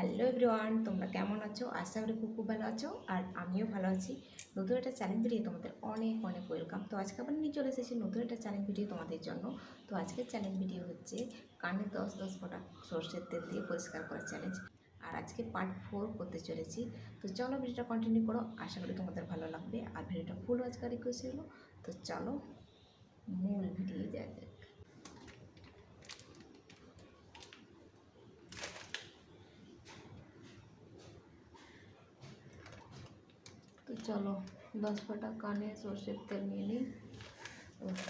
Hello everyone, তোমরা কেমন আছো? আশা করি খুব খুব ভালো আছো, আর আমিও ভালো আছি। নতুন একটা চ্যালেঞ্জ ভিডিও তোমাদের অনেক অনেক ওয়েলকাম তো আজকে আবার নিয়ে চলে এসেছি নতুন একটা চ্যালেঞ্জ ভিডিও তোমাদের জন্য। তো আজকের চ্যালেঞ্জ ভিডিও হচ্ছে কানে দশ দশ ফোঁটা সর্ষের তেল দিয়ে পরিষ্কার করার চ্যালেঞ্জ আর আজকে পার্ট ফোর করতে চলেছি। তো চলো ভিডিওটা কন্টিনিউ করো, আশা করি তোমাদের ভালো লাগবে। আর ভিডিওটা ফুল আজকাল রিকোয়েস্ট ছিল তো চলো মূল ভিডিও যায় যাক। তো চলো, দশ ফোঁটা কানে সর্ষের তেল নিয়ে নিই।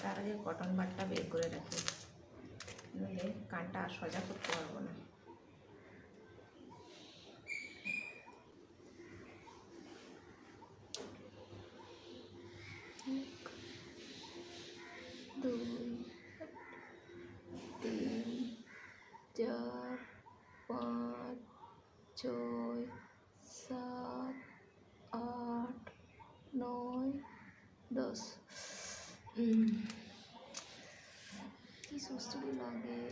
তার আগে কটন বারটা বের করে রাখি। নইলে কানটা আর সোজা করতে পারব না। তিন, চার, পাঁচ, ছয়, সাত আট নয় দশ কি সুস্থই লাগে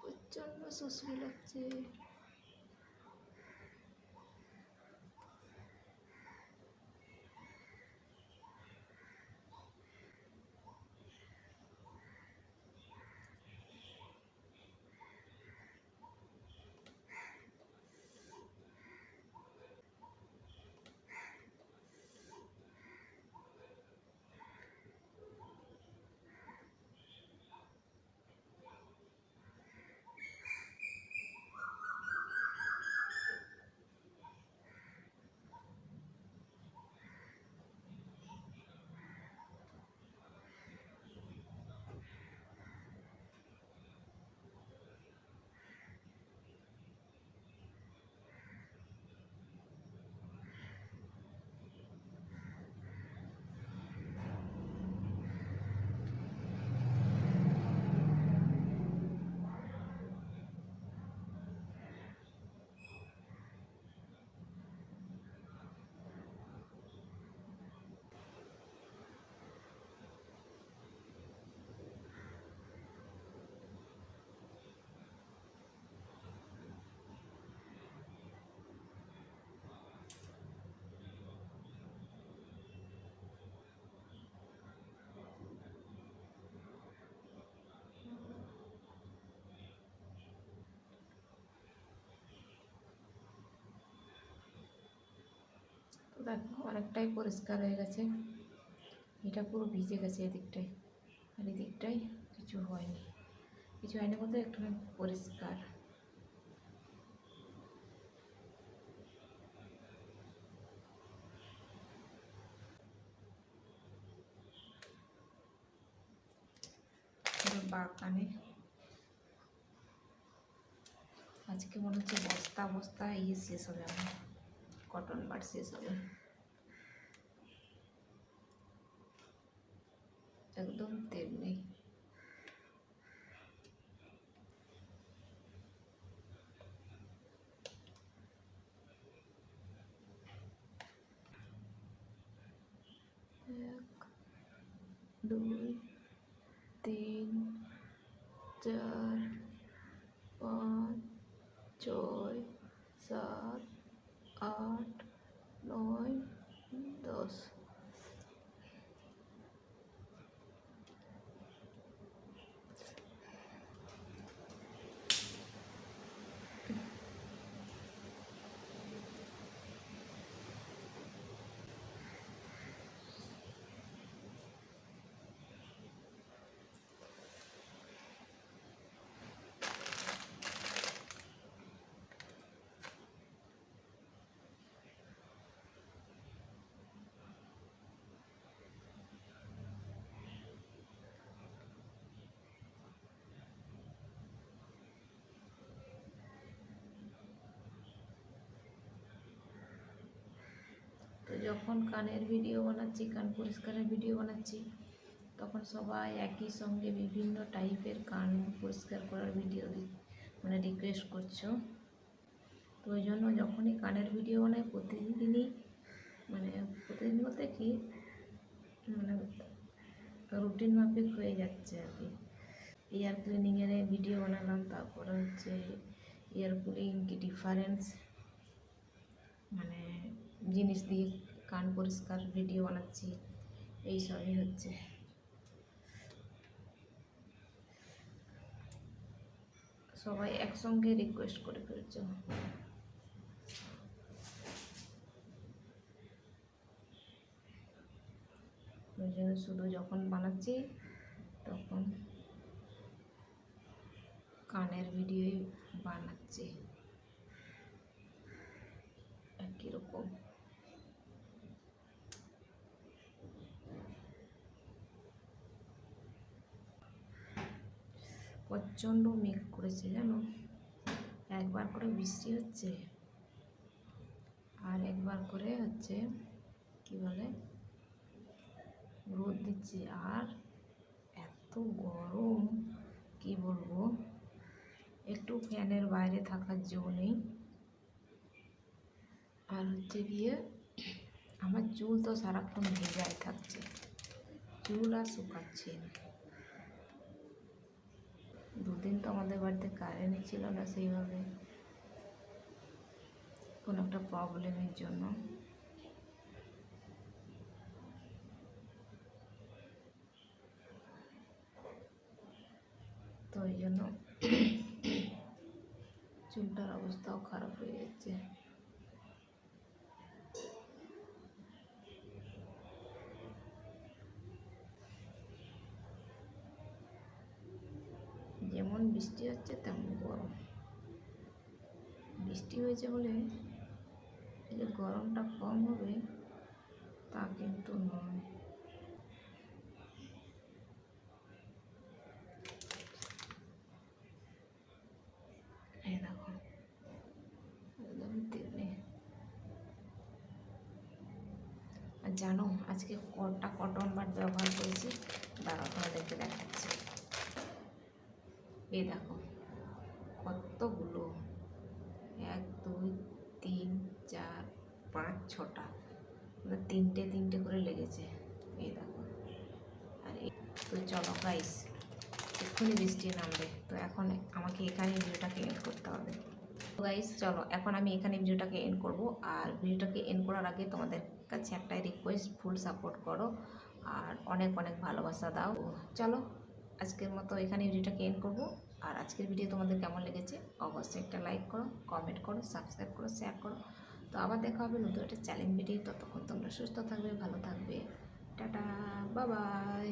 প্রচণ্ড সুস্থই লাগছে দেখো, অনেকটাই পরিষ্কার হয়ে গেছে। এটা পুরো ভিজে গেছে এদিকটাই আর এদিকটাই কিছু হয়নি। কিছু হয়নি বলতে একটু পরিষ্কার। বাগানে। আজকে মনে হচ্ছে বস্তা বস্তা ইয়ে শেষ হবে আমার। কটন বাট শেষ হবে একদম তেল নেই এক দুই তিন চার পাঁচ ছয় সাত আট নয় দশ তো যখন কানের ভিডিও বানাচ্ছি, কান পরিষ্কারের ভিডিও বানাচ্ছি, তখন সবাই একই সঙ্গে বিভিন্ন টাইপের কান পরিষ্কার করার ভিডিও মানে রিকোয়েস্ট করছ। তো ওই জন্য যখনই কানের ভিডিও বানাই, প্রতিদিনই মানে প্রতিদিন বলতে কি মানে রুটিন মাফিক হয়ে যাচ্ছে আর কি। এয়ার ক্লিনিংয়ের ভিডিও বানালাম, তারপরে হচ্ছে এয়ার কুলিং কি ডিফারেন্স মানে জিনিস দিয়ে কান পরিষ্কার ভিডিও বানাচ্ছি। এই সবই হচ্ছে। সবাই একসঙ্গে রিকোয়েস্ট করে ফেলছো। শুধু যখন বানাচ্ছি, তখন কানের ভিডিওই বানাচ্ছি একই রকম প্রচণ্ড মেঘ করেছে জানো? একবার করে বৃষ্টি হচ্ছে। আর একবার করে হচ্ছে, কি বলে? রোদ দিচ্ছে। আর এত গরম, কি বলব? একটু ফ্যানের বাইরে থাকার জো নেই। আর হচ্ছে গিয়ে, আমার চুল তো সারাক্ষণ ভেজাই থাকছে। চুল আর শুকাচ্ছে না। দুদিন তো আমাদের বাড়িতে কারেন্টই ছিল না সেইভাবে। কোনো একটা প্রবলেমের জন্য। তো ওই জন্য চুলটার অবস্থাও খারাপ হয়ে যাচ্ছে। যেমন বৃষ্টি হচ্ছে, তেমন গরম। বৃষ্টি হয়েছে বলে যে গরমটা কম হবে, তা কিন্তু নয়। জানো, আজকে কটা কটন বাট ব্যবহার করেছি? দাঁড়াও তোমাদেরকে দেখাচ্ছি। এই দেখো, কতগুলো? এক, দুই, তিন, চার, পাঁচ, ছটা। মানে তিনটে তিনটে করে লেগেছে। এই দেখো। আর তো চলো গাইস এক্ষুনি বৃষ্টি নামবে। তো এখন আমাকে এখানে ভিডিওটাকে এন্ড করতে হবে। তো গাইস চলো, এখন আমি এখানে ভিডিওটাকে এন্ড করব। আর ভিডিওটাকে এন্ড করার আগে তোমাদের কাছে একটাই রিকোয়েস্ট ফুল সাপোর্ট করো। আর অনেক অনেক ভালোবাসা দাও। চলো আজকের মতো এখানে ভিডিওটাকে এন্ড করব। আর আজকের ভিডিও তোমাদের কেমন লেগেছে, অবশ্যই একটা লাইক করো কমেন্ট করো সাবস্ক্রাইব করো শেয়ার করো। তো আবার দেখা হবে নতুন একটা চ্যালেঞ্জ ভিডিও ততক্ষণ তোমরা সুস্থ থাকবে, ভালো থাকবে। টাটা বাবাই